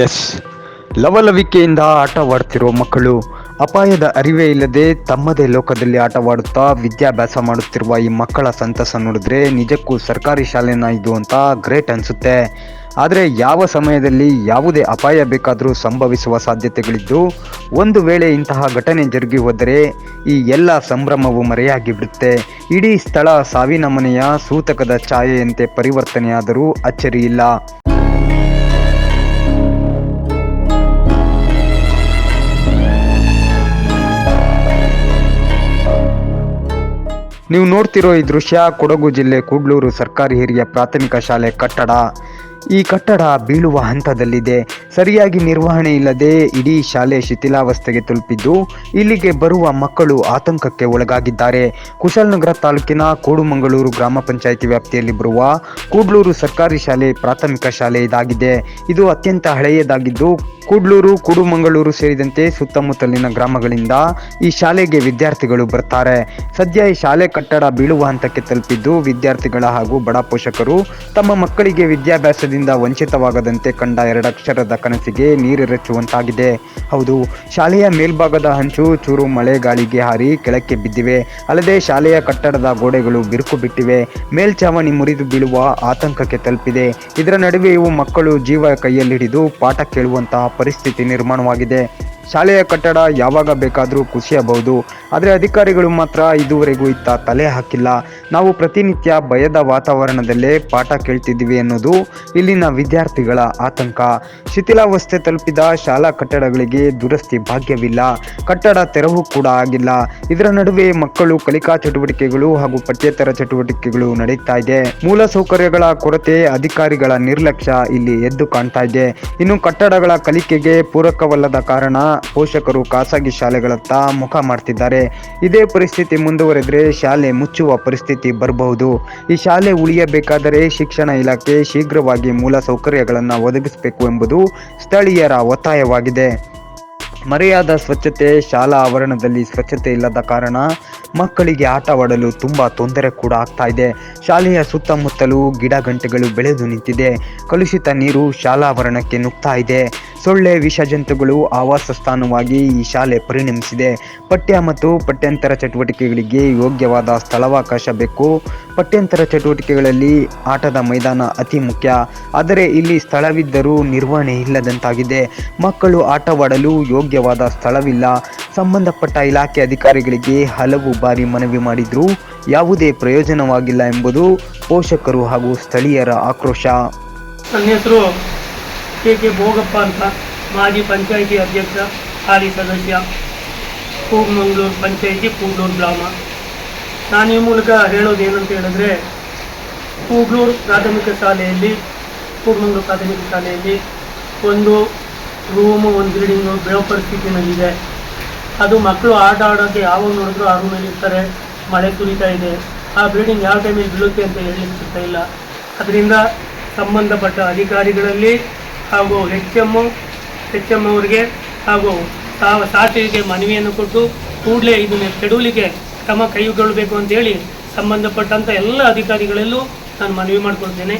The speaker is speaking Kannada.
ಎಸ್ ಲವಲವಿಕೆಯಿಂದ ಆಟವಾಡ್ತಿರುವ ಮಕ್ಕಳು ಅಪಾಯದ ಅರಿವೇ ಇಲ್ಲದೆ ತಮ್ಮದೇ ಲೋಕದಲ್ಲಿ ಆಟವಾಡುತ್ತಾ ವಿದ್ಯಾಭ್ಯಾಸ ಮಾಡುತ್ತಿರುವ ಈ ಮಕ್ಕಳ ಸಂತಸ ನೋಡಿದ್ರೆ ನಿಜಕ್ಕೂ ಸರ್ಕಾರಿ ಶಾಲೆನ ಇದು ಅಂತ ಗ್ರೇಟ್ ಅನಿಸುತ್ತೆ. ಆದರೆ ಯಾವ ಸಮಯದಲ್ಲಿ ಯಾವುದೇ ಅಪಾಯ ಬೇಕಾದರೂ ಸಂಭವಿಸುವ ಸಾಧ್ಯತೆಗಳಿದ್ದು, ಒಂದು ವೇಳೆ ಇಂತಹ ಘಟನೆ ಜರುಗಿ ಹೋದರೆ ಈ ಎಲ್ಲ ಸಂಭ್ರಮವು ಮರೆಯಾಗಿ ಬಿಡುತ್ತೆ ಇಡೀ ಸ್ಥಳ ಸಾವಿನ ಮನೆಯ ಸೂತಕದ ಛಾಯೆಯಂತೆ ಪರಿವರ್ತನೆಯಾದರೂ ಅಚ್ಚರಿಯಿಲ್ಲ ನೀವು ನೋಡ್ತಿರೋ ಈ ದೃಶ್ಯ ಕೊಡಗು ಜಿಲ್ಲೆ ಕೂಡ್ಲೂರು ಸರ್ಕಾರಿ ಹಿರಿಯ ಪ್ರಾಥಮಿಕ ಶಾಲೆ ಕಟ್ಟಡ. ಈ ಕಟ್ಟಡ ಬೀಳುವ ಹಂತದಲ್ಲಿದೆ. ಸರಿಯಾಗಿ ನಿರ್ವಹಣೆ ಇಲ್ಲದೆ ಇಡೀ ಶಾಲೆ ಶಿಥಿಲಾವಸ್ಥೆಗೆ ತಲುಪಿದ್ದು, ಇಲ್ಲಿಗೆ ಬರುವ ಮಕ್ಕಳು ಆತಂಕಕ್ಕೆ ಒಳಗಾಗಿದ್ದಾರೆ. ಕುಶಾಲನಗರ ತಾಲೂಕಿನ ಕೋಡುಮಂಗಳೂರು ಗ್ರಾಮ ಪಂಚಾಯಿತಿ ವ್ಯಾಪ್ತಿಯಲ್ಲಿ ಬರುವ ಕೂಡ್ಲೂರು ಸರ್ಕಾರಿ ಶಾಲೆ ಪ್ರಾಥಮಿಕ ಶಾಲೆ ಇದಾಗಿದೆ. ಇದು ಅತ್ಯಂತ ಹಳೆಯದಾಗಿದ್ದು ಕೂಡ್ಲೂರು, ಕುಡುಮಂಗಳೂರು ಸೇರಿದಂತೆ ಸುತ್ತಮುತ್ತಲಿನ ಗ್ರಾಮಗಳಿಂದ ಈ ಶಾಲೆಗೆ ವಿದ್ಯಾರ್ಥಿಗಳು ಬರ್ತಾರೆ. ಸದ್ಯ ಈ ಶಾಲೆ ಕಟ್ಟಡ ಬೀಳುವ ಹಂತಕ್ಕೆ ತಲುಪಿದ್ದು ವಿದ್ಯಾರ್ಥಿಗಳ ಹಾಗೂ ಬಡ ಪೋಷಕರು ತಮ್ಮ ಮಕ್ಕಳಿಗೆ ವಿದ್ಯಾಭ್ಯಾಸದಿಂದ ವಂಚಿತವಾಗದಂತೆ ಕಂಡ ಎರಡಕ್ಷರದ ಕನಸಿಗೆ ನೀರೆರಚುವಂತಾಗಿದೆ ಹೌದು, ಶಾಲೆಯ ಮೇಲ್ಭಾಗದ ಹಂಚು ಚೂರು ಮಳೆ ಗಾಳಿಗೆ ಹಾರಿ ಕೆಳಕ್ಕೆ ಬಿದ್ದಿವೆ. ಅಲ್ಲದೆ ಶಾಲೆಯ ಕಟ್ಟಡದ ಗೋಡೆಗಳು ಬಿರುಕು ಬಿಟ್ಟಿವೆ. ಮೇಲ್ಛಾವಣಿ ಮುರಿದು ಬೀಳುವ ಆತಂಕಕ್ಕೆ ತಲುಪಿದೆ. ಇದರ ನಡುವೆ ಇವು ಮಕ್ಕಳು ಜೀವ ಕೈಯಲ್ಲಿ ಹಿಡಿದು ಪಾಠ ಕೇಳುವಂತಹ ಪರಿಸ್ಥಿತಿ ನಿರ್ಮಾಣವಾಗಿದೆ. ಶಾಲೆಯ ಕಟ್ಟಡ ಯಾವಾಗ ಬೇಕಾದರೂ ಕುಸಿಯಬಹುದು, ಆದರೆ ಅಧಿಕಾರಿಗಳು ಮಾತ್ರ ಇದುವರೆಗೂ ಇತ್ತ ತಲೆ ಹಾಕಿಲ್ಲ. ನಾವು ಪ್ರತಿನಿತ್ಯ ಭಯದ ವಾತಾವರಣದಲ್ಲೇ ಪಾಠ ಕೇಳ್ತಿದ್ದೀವಿ ಅನ್ನೋದು ಇಲ್ಲಿನ ವಿದ್ಯಾರ್ಥಿಗಳ ಆತಂಕ. ಶಿಥಿಲಾವಸ್ಥೆ ತಲುಪಿದ ಶಾಲಾ ಕಟ್ಟಡಗಳಿಗೆ ದುರಸ್ತಿ ಭಾಗ್ಯವಿಲ್ಲ. ಕಟ್ಟಡ ತೆರವು ಕೂಡ ಆಗಿಲ್ಲ. ಇದರ ನಡುವೆ ಮಕ್ಕಳು ಕಲಿಕಾ ಚಟುವಟಿಕೆಗಳು ಹಾಗೂ ಪಠ್ಯೇತರ ಚಟುವಟಿಕೆಗಳು ನಡೀತಾ ಇದೆ. ಮೂಲ ಸೌಕರ್ಯಗಳ ಕೊರತೆ ಅಧಿಕಾರಿಗಳ ನಿರ್ಲಕ್ಷ್ಯ ಇಲ್ಲಿ ಎದ್ದು ಕಾಣ್ತಾ ಇದೆ. ಇನ್ನು ಕಟ್ಟಡಗಳ ಕಲಿಕೆಗೆ ಪೂರಕವಲ್ಲದ ಕಾರಣ ಪೋಷಕರು ಖಾಸಗಿ ಶಾಲೆಗಳತ್ತ ಮುಖ ಮಾಡ್ತಿದ್ದಾರೆ. ಇದೇ ಪರಿಸ್ಥಿತಿ ಮುಂದುವರೆದರೆ ಶಾಲೆ ಮುಚ್ಚುವ ಪರಿಸ್ಥಿತಿ ಬರಬಹುದು. ಈ ಶಾಲೆ ಉಳಿಯಬೇಕಾದರೆ ಶಿಕ್ಷಣ ಇಲಾಖೆ ಶೀಘ್ರವಾಗಿ ಮೂಲ ಸೌಕರ್ಯಗಳನ್ನು ಒದಗಿಸಬೇಕು ಎಂಬುದು ಸ್ಥಳೀಯರ ಒತ್ತಾಯವಾಗಿದೆ. ಮರೆಯಾದ ಸ್ವಚ್ಛತೆ, ಶಾಲಾ ಆವರಣದಲ್ಲಿ ಸ್ವಚ್ಛತೆ ಇಲ್ಲದ ಕಾರಣ ಮಕ್ಕಳಿಗೆ ಆಟವಾಡಲು ತುಂಬ ತೊಂದರೆ ಕೂಡ ಆಗ್ತಾ ಇದೆ. ಶಾಲೆಯ ಸುತ್ತಮುತ್ತಲೂ ಗಿಡ ಗಂಟೆಗಳು ಬೆಳೆದು ನಿಂತಿದೆ. ಕಲುಷಿತ ನೀರು ಶಾಲಾ ಆವರಣಕ್ಕೆ ನುಗ್ತಾ ಇದೆ. ಸೊಳ್ಳೆ ವಿಷ ಜಂತುಗಳು ಆವಾಸ ಸ್ಥಾನವಾಗಿ ಈ ಶಾಲೆ ಪರಿಣಮಿಸಿದೆ. ಪಠ್ಯ ಮತ್ತು ಪಠ್ಯಂತರ ಚಟುವಟಿಕೆಗಳಿಗೆ ಯೋಗ್ಯವಾದ ಸ್ಥಳಾವಕಾಶ ಬೇಕು. ಪಠ್ಯಂತರ ಚಟುವಟಿಕೆಗಳಲ್ಲಿ ಆಟದ ಮೈದಾನ ಅತಿ ಮುಖ್ಯ. ಆದರೆ ಇಲ್ಲಿ ಸ್ಥಳವಿದ್ದರೂ ನಿರ್ವಹಣೆ ಇಲ್ಲದಂತಾಗಿದೆ. ಮಕ್ಕಳು ಆಟವಾಡಲು ಯೋಗ್ಯವಾದ ಸ್ಥಳವಿಲ್ಲ. ಸಂಬಂಧಪಟ್ಟ ಇಲಾಖೆ ಅಧಿಕಾರಿಗಳಿಗೆ ಹಲವು ಬಾರಿ ಮನವಿ ಮಾಡಿದರೂ. ಯಾವುದೇ ಪ್ರಯೋಜನವಾಗಿಲ್ಲ ಎಂಬುದು ಪೋಷಕರು ಹಾಗೂ ಸ್ಥಳೀಯರ ಆಕ್ರೋಶ. ನನ್ನ ಹೆಸರು ಕೆ ಕೆ ಭೋಗಪ್ಪ ಅಂತ ಮಾಜಿ ಪಂಚಾಯಿತಿ ಅಧ್ಯಕ್ಷ, ಹಾಲಿ ಸದಸ್ಯ, ಕೂಗ್ಮಂಗ್ಳೂರು ಪಂಚಾಯಿತಿ ಕೂಗ್ಲೂರು ಗ್ರಾಮ. ನಾನು ಈ ಮೂಲಕ ಹೇಳೋದು ಏನಂತ ಹೇಳಿದ್ರೆ ಕೂಗ್ಲೂರು ಪ್ರಾಥಮಿಕ ಶಾಲೆಯಲ್ಲಿ, ಕೂಗ್ಮಂಗ್ಳೂರು ಪ್ರಾಥಮಿಕ ಶಾಲೆಯಲ್ಲಿ ಒಂದು ರೂಮು, ಒಂದು ಬಿಲ್ಡಿಂಗು ಬೇವು ಪರಿಸ್ಥಿತಿನಲ್ಲಿದೆ. ಅದು ಮಕ್ಕಳು ಆಟ ಆಡೋಕ್ಕೆ ಯಾವಾಗ ನೋಡಿದ್ರು ಆ ರೂಮಲ್ಲಿ ಇರ್ತಾರೆ, ಮಳೆ ಸುರಿತಾ ಇದೆ. ಆ ಬಿಲ್ಡಿಂಗ್ ಯಾವ ಟೈಮಲ್ಲಿ ಬೀಳುತ್ತೆ ಅಂತ ಹೇಳಿ ಇಲ್ಲ. ಅದರಿಂದ ಸಂಬಂಧಪಟ್ಟ ಅಧಿಕಾರಿಗಳಲ್ಲಿ ಹಾಗೂ ಹೆಚ್ ಎಮ್ಮು ಹೆಚ್ ಎಂ ಅವರಿಗೆ ಹಾಗೂ ತಾವ ಸಾಟಿಗೆ ಮನವಿಯನ್ನು ಕೊಟ್ಟು ಕೂಡಲೇ ಇದನ್ನು ಕೆಡುವಲಿಕ್ಕೆ ಕ್ರಮ ಕೈಗೊಳ್ಳಬೇಕು ಅಂತೇಳಿ ಸಂಬಂಧಪಟ್ಟಂಥ ಎಲ್ಲ ಅಧಿಕಾರಿಗಳಲ್ಲೂ ನಾನು ಮನವಿ ಮಾಡಿಕೊಳ್ತೇನೆ.